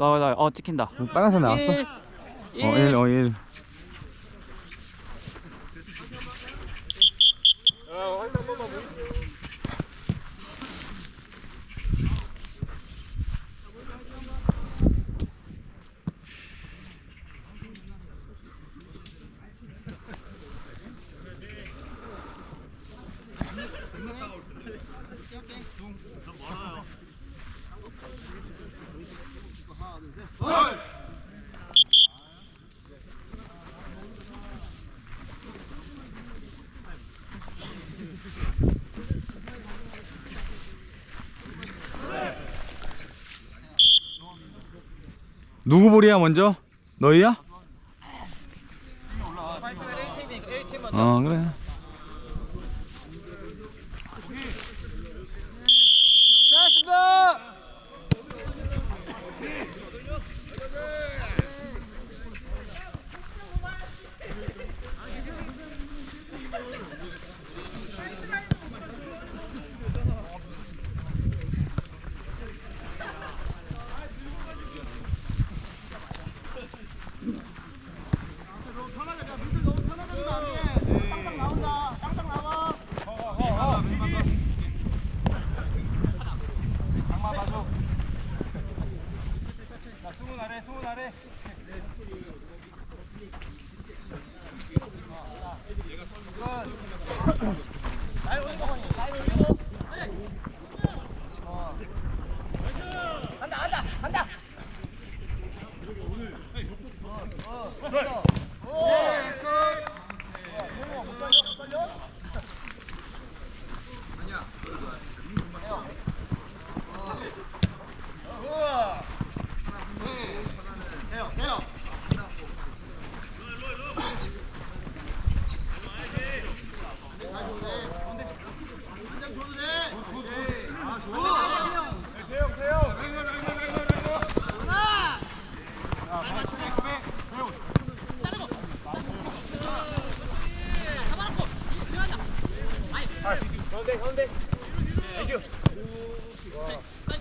나와 나와 어 찍힌다 빨간색 나왔어? 1, 1, 어 1, 어 1. 누구 볼이야 먼저? 너희야? 아, 어 그래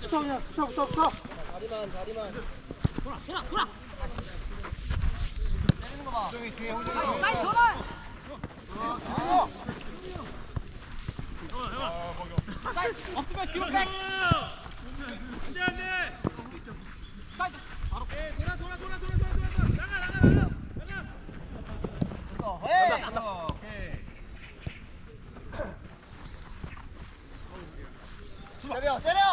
붙어 그냥 붙어 붙어 붙어 다리만 다리만 돌아 돌아 돌아 때리는 거봐 호정이 뒤에 호정이 빨리 돌아 없으면 뒤로 백 안돼 안돼 때려 때려!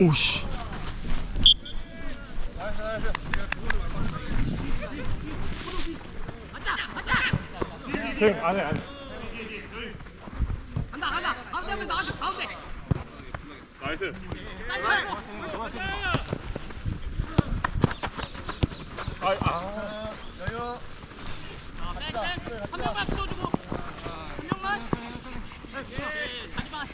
오씨. 안해 안해. 간다 간다 가운데 한번 나와줘 가운데 나이스. 사이드 말고 아, 아. 한 명만 붙어주고 한 명만 네, 네. 가지마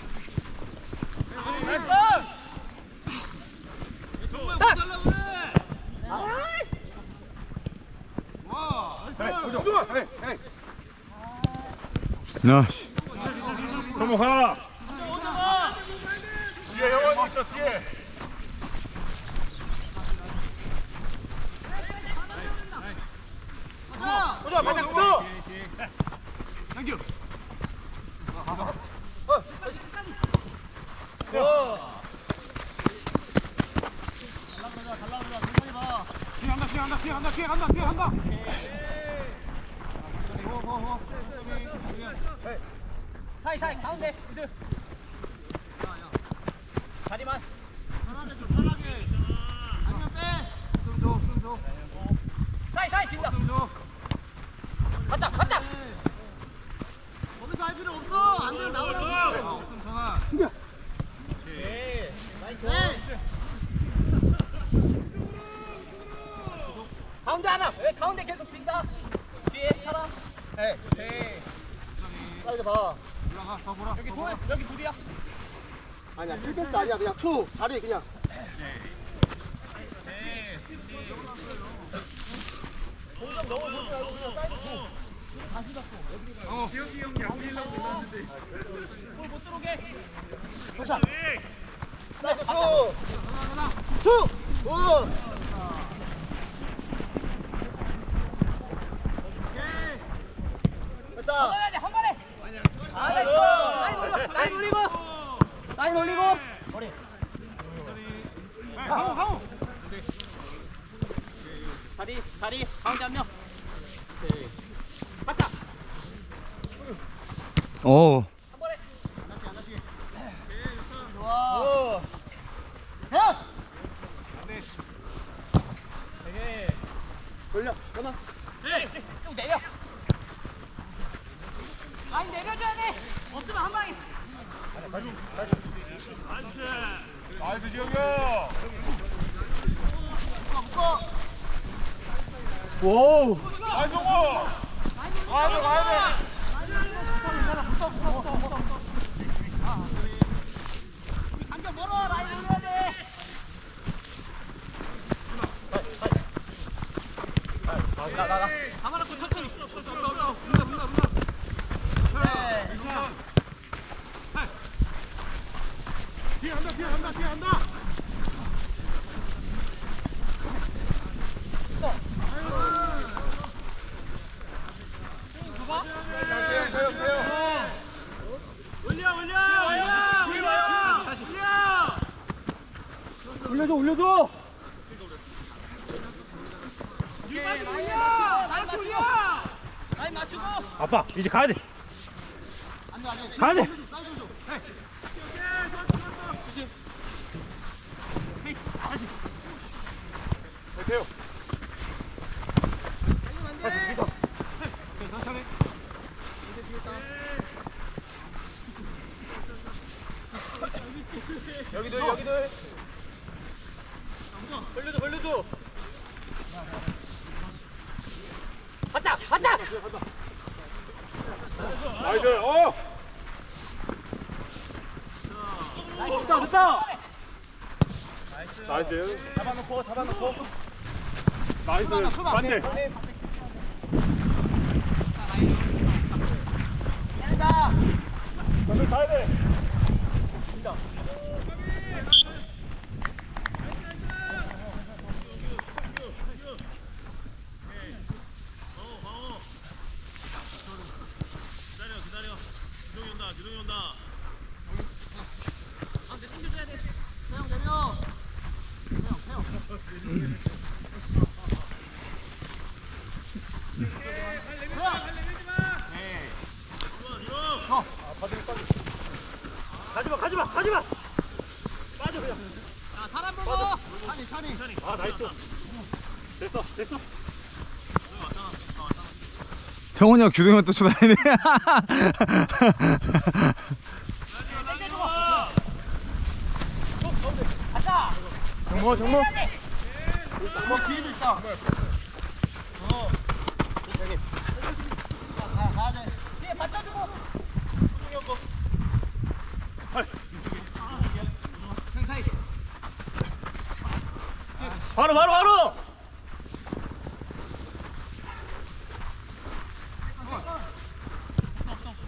나이스 정모 가 뒤에 영원이 있어 뒤에. 가자! 가자 가자. 수영한다 사이 사이 긴다 좀 줘. 바짝 바짝 거기서 할 필요 없어 안 되면 나오라고 가운데 계속 빈다. 뒤에 사람. 에이, 에이. 사이드 봐. 올라가, 더 보라. 여기 둘, 여기 둘이야. 아니야, 필패스 아니야. 그냥 투. 자리 그냥. 어, 기영이 형이 안 밀려고 그러는데. 골못 들어오게. 도착. 사이드 투. 투. 오. 한 번에. 아, 나이스. 라인 올려. 라인 올리고. 라인 올리고. 머리 다리, 다리. 가운데 한 명. 맞다. 오. 한 번에. 안 다치게 좋아 야! 돌려 그만 쭉 내려. 라인 내려줘야 돼. 없으면 한 방에. 나이스 지영이야. 묶어 오. 나이스 고. 가야 돼 가야 돼. 안겨 멀어. 라인 올려야 돼. 가만히 천천히. 뒤에 한다 뒤에 한다 뒤에. 올려 올려. 올려. 다시 올려 올려줘 올려줘. 아빠 이제 가야 돼. 안돼 안돼 가야 돼. 사이드 줘 대요 다시 미터 천천히 여기도 여기도 벌려줘, 벌려줘. 바짝, 바짝. 나이스 어 됐다, 됐다. 나이스 잡아놓고 잡아놓고 나이스. 반대. 해낸다 저기 가야 돼. 태영 내려 태영 태영 가지마 가지마 가지마 자, 사람 보고. 찬이 찬이 아 나이스 됐어 됐어 형원이 형 규동이만 또 쳐다니네. 정모 정모. 뭐 뒤에도 있다 어 여기 가 가야 돼 뒤에 받쳐주고. 바로 바로 바로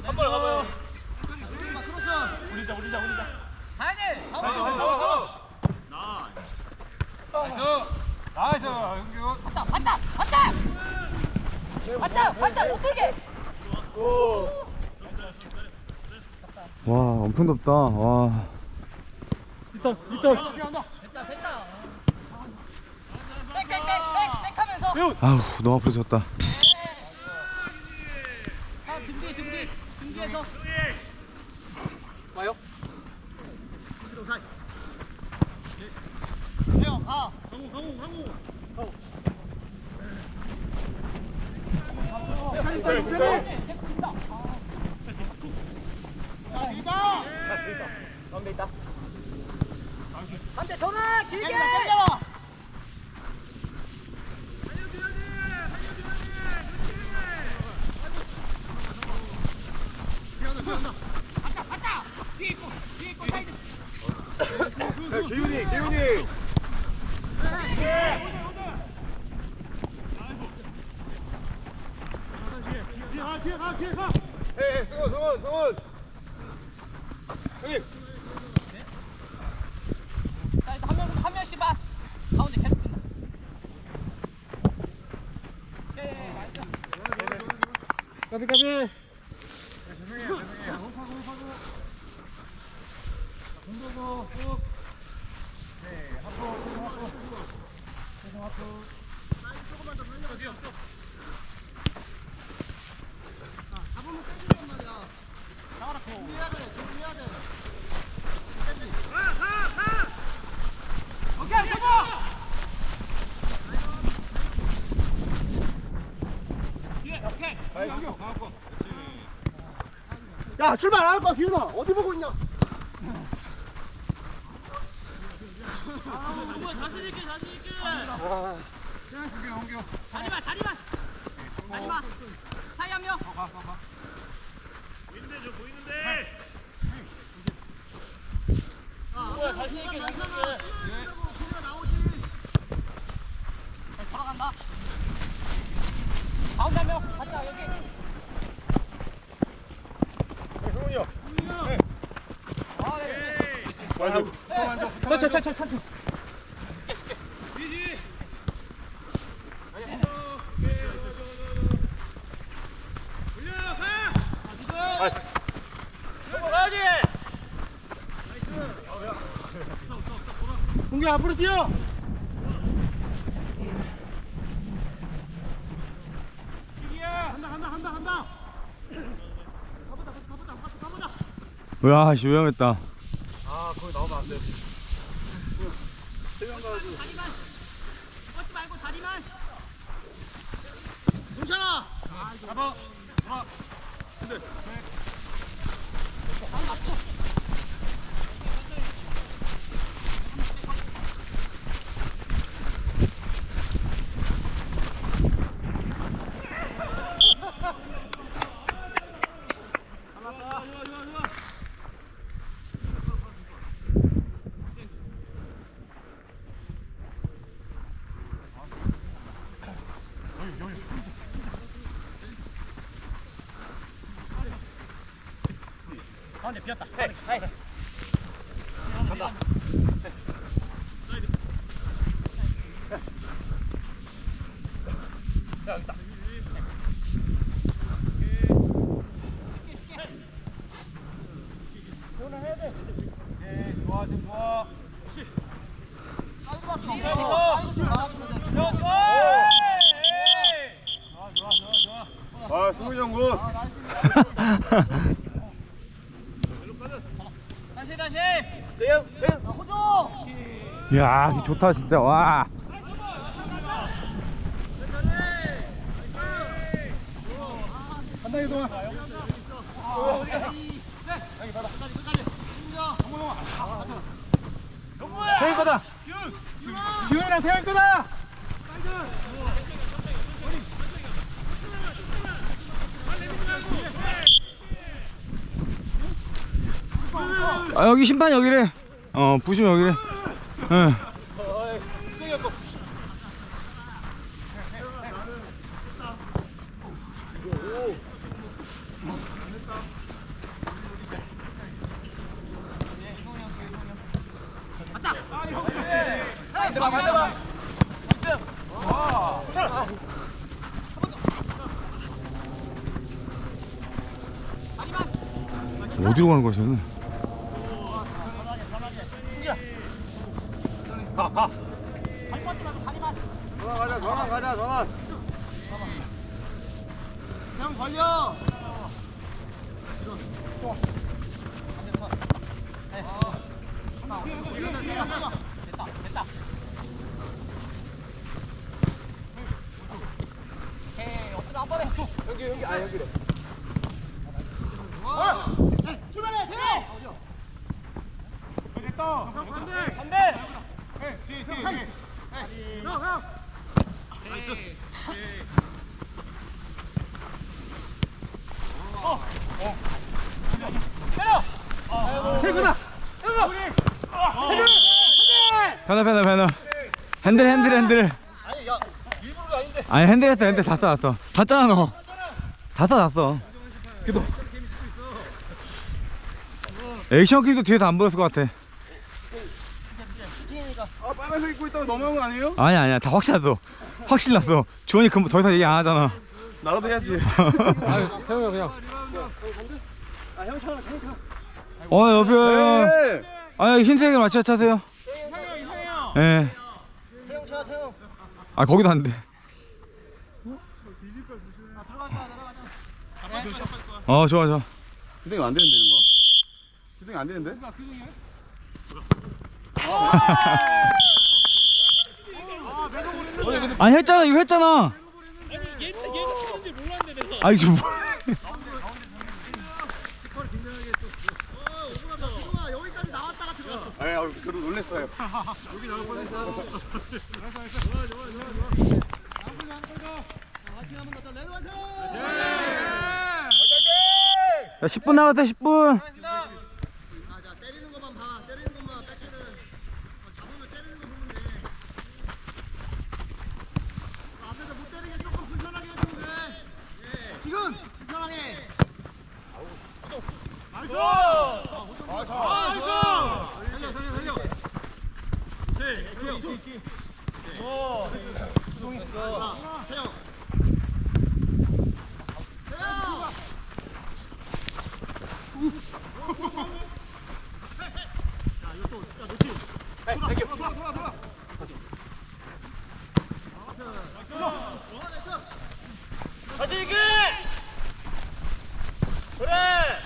한발 가봐요 자, 크로스 올리자 올리자 올리자 가야 돼. 나이스 형규 바짝, 바짝, 바짝. 바짝, 바짝 못 들게. 와, 엄청 덥다. 와. 일단 일단 뛰어간다 됐다, 됐다. 백, 백, 백, 백, 백 하면서. 아우, 너무 아프졌다. 아, 등 뒤, 등 뒤. 등 뒤에서. 와요? 태영 가 그래 그래 자, 이다 가운데 있다. 반대 전화 길게. 때려라 바짝, 바짝. 뒤에 있고, 뒤에. 기훈이 기훈이 뒤에 에 승훈 승훈 승훈 자, 일단. 까비 까비 오케이, 서고! 뒤에, 오케이. 야 출발 안 할 거야 기훈아 어디 보고 있냐 누구 자신 있게, 자신 있게. 자리만, 자리만. 자리만. 사이 한 명. 누구야, 자신 있게, 자신 있게. 자, 돌아간다. 가운데 한 명. 완전 차차차차 차 가야지. 공기 앞으로 뛰어 간다 간다 간다 간다 야, 씨, 위험했다. 아 거기 나오면 안돼 다리만. 걷지 말고 다리만. 괜찮아 잡아 잡아 가운데 비었다. 헤이, 헤이. 예 좋아 지금 좋아 아 승훈이 형 굿. 다시 다시. 대형 대형 호조 야, 좋다, 진짜. 와. 간다 이동아 태일 거다. 기훈이랑 태형 거다 아, 여기 심판 여기래. 어, 부심 여기래. 어디로 가는 거야, 쟤는? 가가 전화 가자 전화 가자 전화 형 걸려 됐다, 됐다. 오케이, 엎드려 한 번에. 여기 여기 아 여기래 출발해 태형 됐다 반대. 뒤에 뒤에 뒤에 거다 변화, 변화, 변화. 핸들, 핸들, 핸들. 아니 야 일부러가 아닌데 아니, 핸들 했어, 핸들 다 써놨어. 다 짜나, 너. 다 써놨어. 기도. 액션 게임도 뒤에서 안 보였을 것 같아. 아 빨간색 입고 있다가 넘어간 거 아니에요? 아니야 아니야 다 확실했어. 확실 났어. 주원이 그럼 더 이상 얘기 안 하잖아. 나라도 해야지. 태웅이 형 그냥. 어 옆에. 네. 아 흰색에 맞춰 차세요. 예. 태형. 아 거기도 안 돼. 어 좋아 좋아. 규정이 안 되는데 이런 거? 규정이 안 되는데? 아니 했잖아 이거 했잖아. 아니 저 뭐 나왔다가 아, 야, 저도 놀랬어요. 같이 한번 넣자. 레드 화이팅! 자 10분 남았다 10분. 자, 자 때리는 것만 봐. 때리는 것만 뺏기는. 어, 잡으면 때리는 거 보면 돼. 어, 앞에서 못 때리게 조금 불편하게 해주면 돼. 지금 불편하게. 나이스! 나이스! 네, 이기 그래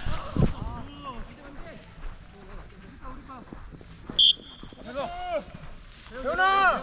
현아!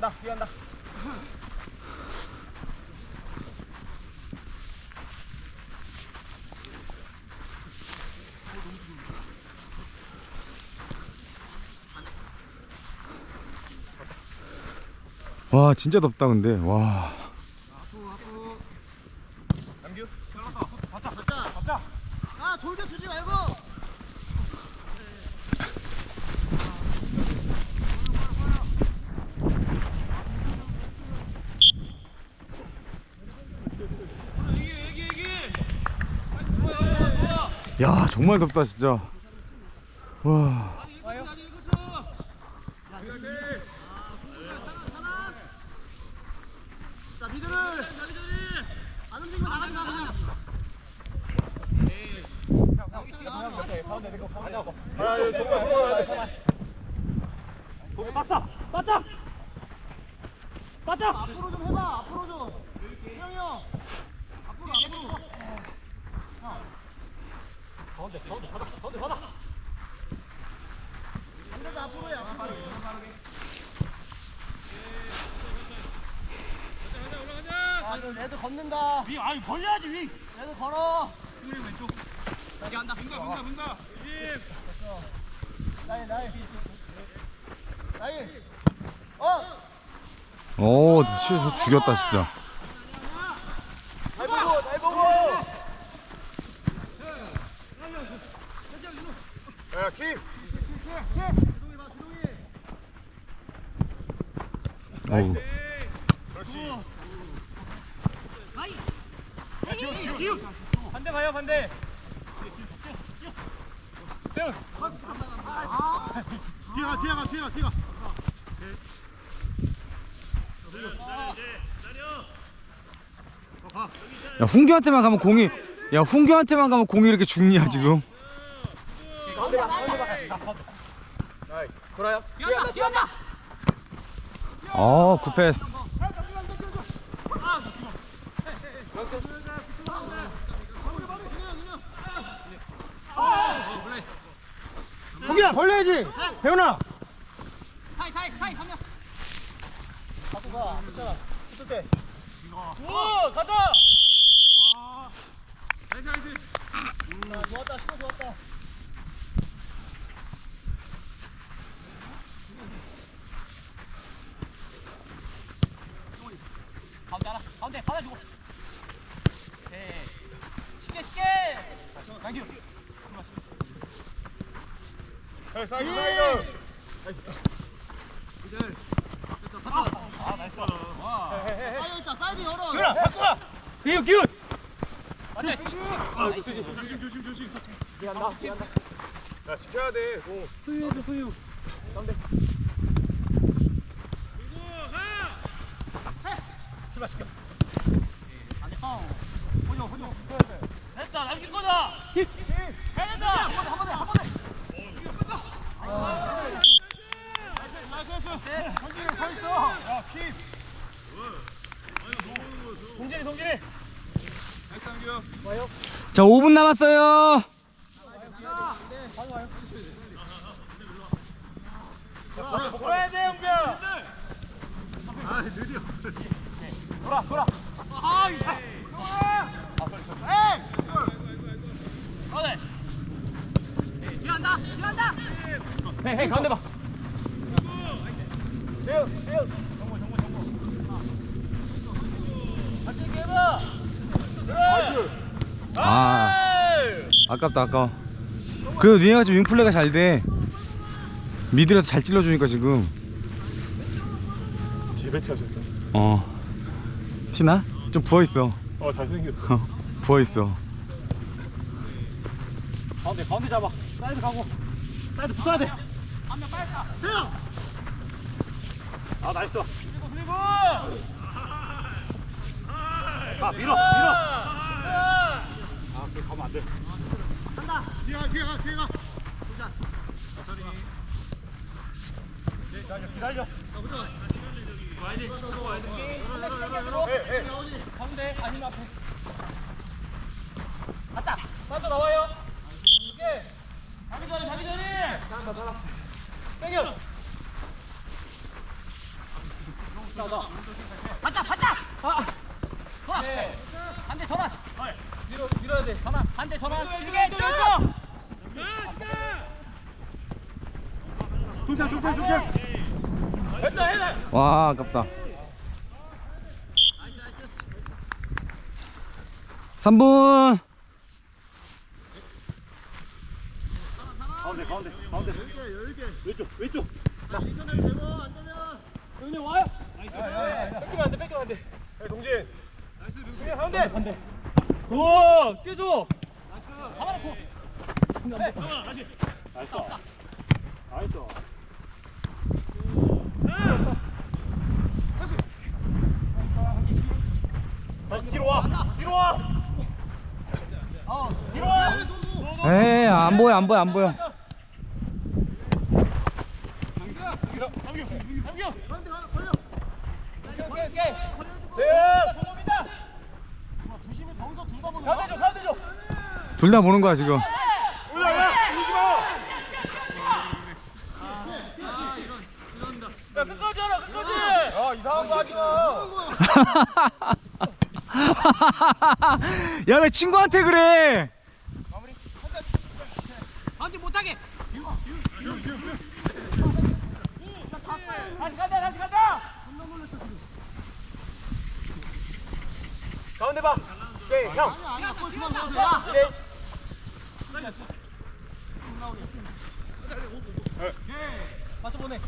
간다, 뛰어간다. 와 진짜 덥다 근데 와. 아, 돌겨 주지 말고. 야 정말 덥다 진짜. 와. 자, 미드를. 안 움직이고 나가지 마, 그냥. 아, 이거 정말 들어가야 돼. 앞으로 좀 해봐, 앞으로 좀. 태영이 형. 앞으로, 앞으로. 아, 이거 레드 걷는다. 위, 아니, 벌려야지, 위. 레드 걸어. 우리 왼쪽. 여기 한다. 민가, 민가, 민가. 나이, 나이. 나이. 어! 오 진짜 죽였다 진짜. 날 보고, 날 보고. 야, 킥. 주동이 봐, 주동이. 어우. 반대 봐요 반대 태웅 뒤에 가, 뒤에 가, 뒤에 가, 뒤에 가. 야 훈규한테만 가면 공이. 야 훈규한테만 가면 공이 이렇게 죽냐 지금. 돌아요. 뛰어간다 뛰어간다 어 굿패스 동기야 벌려야지 배훈아 사이 사이 사이 한 명. 갖고 가 있잖아 있을 때 오 가자. 자, 좋았다 시도 좋았다 가운데 하나 가운데 받아주고. 네. 쉽게 쉽게. 당 겨 사이드 사이드 이들 됐어 갔다 아 나이스 사이드 있다 사이드 열어 배훈아 갖고 가 기운 기운. 조심 조심 조심 미안다 미안다. 야 지켜야 돼 공. 후유 후유. 가운데. 출발시켜. 안돼. 호조 호조 됐다 남길 거다. 힙. 해야 된다. 한 번에 한 번에 한 번에. 성진이 서 있어 야킵 동진이 동진이 자 5분 남았어요 돌아야 돼 영비야 아 느려 돌아 돌아 아 가운데. 뛰어간다 뛰어간다. 헤이 헤이 가운데 봐. 세우 세우 정보 정보 정보 같이 해봐 아 아깝다 아까워 그래도 니네가 좀 윙플레이가 잘 돼 미드라도 잘 찔러주니까 지금 재배치하셨어. 어 티나? 좀 부어있어 어 잘생겼어. 어, 부어있어 가운데 가운데 잡아. 사이드 가고. 사이드 붙어야 돼. 한명 빠졌다. 아 나이스. 그리고 그리고. 아 밀어 밀어. 아 그래 가면 안 돼. 뒤에 가 뒤에 가 뒤에 가 보자 기다려 기다려 야 보자 가운데 아니면 앞에. 가자. 맞아 나와요. 이게. 자기 전에 자기 전에. 땡겨. 나 나. 바짝 바짝. 아. 좋아. 반대 전환. 밀어 밀어야 돼. 전환. 반대 전환. 이게 쭉. 조심 조심 조심. 됐다 해라. 와 아깝다 3분 가운데 가운데 가운데. 왼쪽 왼쪽. 되면 형님 와요. 뺏기면 안 돼. 뺏기면 안 돼. 야 동진. 동진 가운데 오, 뛰어줘. 잡아놓고. 네. 나이스. 나이스. 다시 다시 뒤로 와. 뒤로 와. 어 뒤로 와 에이 안 보여 안 보여 안 보여 가운데 가 걸려 오케이, 오케이. 세영. 성공입니다. 조심히 둘 다 보는 거야 지금 올라가. 울지 마. 야, 끝까지 하라, 끝까지. 야 이상한 거 하지 마. 야 왜 친구한테 그래 가운데 못하게. 다시 가자, 다시 가자. 가운데 봐. 오케이 형. 아니야 아니야 골 그만 넣어도 야 맞춰 보내.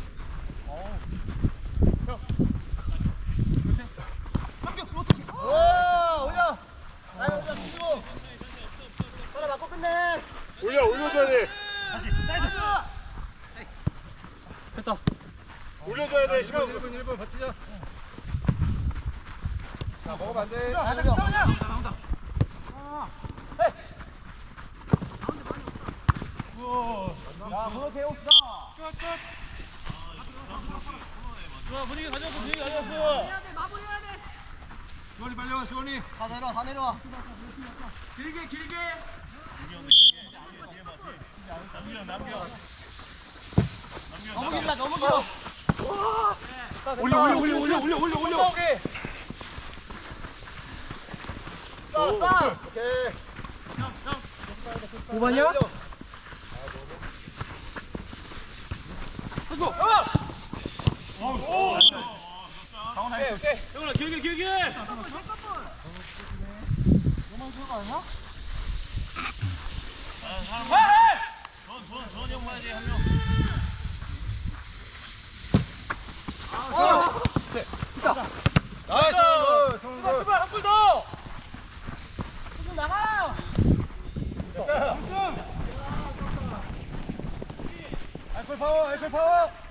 오빠! 오케이. 5번이요? 오케이 오케이. 형아 길게 길게. 나이스. 한골 더. 아이콜 파워, 아이콜 파워.